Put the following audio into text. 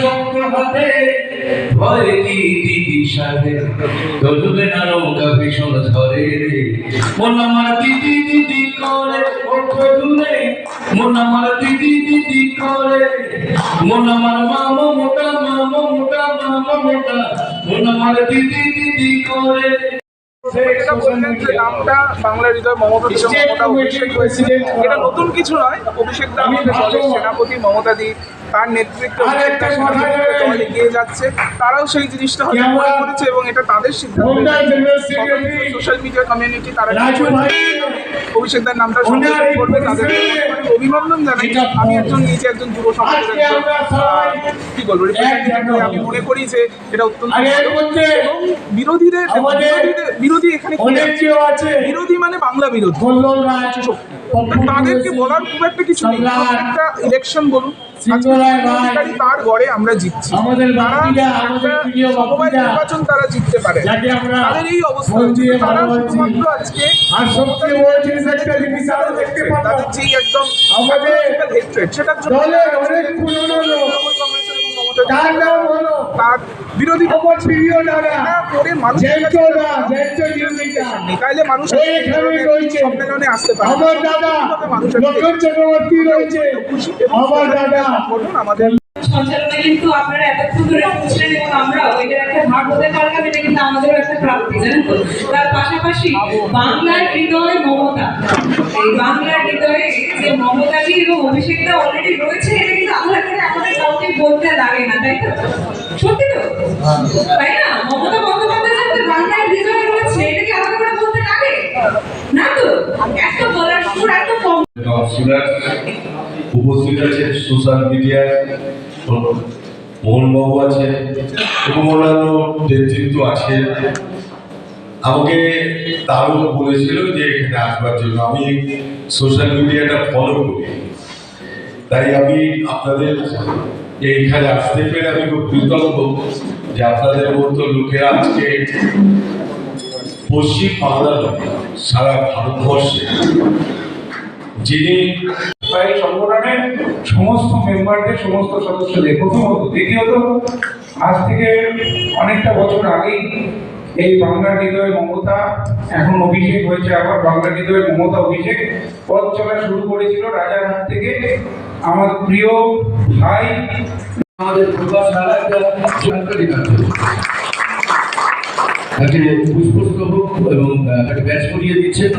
শক্ত হাতে, ভয় দিদি সাথে চলবে না নৌকা ভীষণ ধরে রে। মন আমার দিদি দিদি করে, ওঠো দূরে মন আমার দিদি দিদি করে। মন আমার মামা মোটা মামা মোটা মামা মোটা। মন আমার দিদি দিদি করে। নামটা বাংলা হৃদয় মমতা অভিষেক এটা নতুন কিছু নয় অভিষেক দা সেনাপতি মমতা দি তার নেতৃত্বে এগিয়ে যাচ্ছে। তারাও সেই জিনিসটা হয়তো করেছে এবং এটা তাদের সিদ্ধান্ত। সোশ্যাল মিডিয়া কমিউনিটি তারা অভিষেক দার নামটা করবে তাদের অভিনন্দন জানাই। আমি একজন নিজে একজন যুব সমাজের একজন কি বলব আমি মনে করি যে এটা অত্যন্ত এবং বিরোধীদের বিরোধী এখানে? বিরোধী মানে বাংলা বিরোধী। তাদেরকে বলার খুব একটা কিছু নেই। একটা ইলেকশন বলুন তার গড়ে আমরা জিতছি। আমাদের তারা একটা সমবায় নির্বাচন তারা জিততে পারে। তাদের এই অবস্থা তারা শুধুমাত্র আজকে তাদের যেই একদম সেটার জন্য তার নাম হলো তার বিরোধী আমার প্রিয় দাদা করে মানুষ তাইলে মানুষ। সম্মেলনে আসতে পারে। আমার দাদা মানুষের লক্ষণ চক্রবর্তী রয়েছে। আমার দাদা। বলুন আমাদের। সঞ্চালনা কিন্তু আপনারা এতক্ষণ ধরে শুনছিলেন এবং আমরাও এটার একটা ভাগ হতে পারলাম এটা কিন্তু আমাদেরও একটা প্রাপ্তি জানেন তো? তার পাশাপাশি বাংলার হৃদয় মমতা। এই বাংলার হৃদয়ে যে মমতাজি এবং অভিষেকটা অলরেডি রয়েছে এটা কিন্তু আমাদের কাউকে বলতে লাগে না তাই তো? সত্যি তো? তাই না? মমতা বন্দ্যোপাধ্যায় বাংলার হৃদয়ে রয়েছে এটা কি আলাদা করে বলতে লাগে? না তো? এত বলার সুর এত কম। উপস্থিত আছে সোশ্যাল মিডিয়ায় মোহনবাবু আছে এবং অন্যান্য নেতৃত্ব আছে। আমাকে তারও বলেছিল যে এখানে আসবার জন্য। আমি সোশ্যাল মিডিয়াটা ফলো করি। তাই আমি আপনাদের এইখানে আসতে পেরে আমি খুব কৃতজ্ঞ যে আপনাদের মতো লোকেরা আজকে পশ্চিম বাংলার সারা ভারতবর্ষে, যিনি এই সংগঠনের সমস্ত মেম্বারদের সমস্ত সদস্যদের, প্রথমত, দ্বিতীয়ত, আজ থেকে অনেকটা বছর আগেই এই বাংলা হৃদয় মমতা এখন অভিষেক হয়েছে আবার বাংলা হৃদয় মমতা অভিষেক পথ চলা শুরু করেছিল রাজার হাত থেকে। আমার প্রিয় ভাই আমাদের প্রকাশ তাকে পুষ্পস্তবক এবং তাকে ব্যাচ করিয়ে দিচ্ছেন।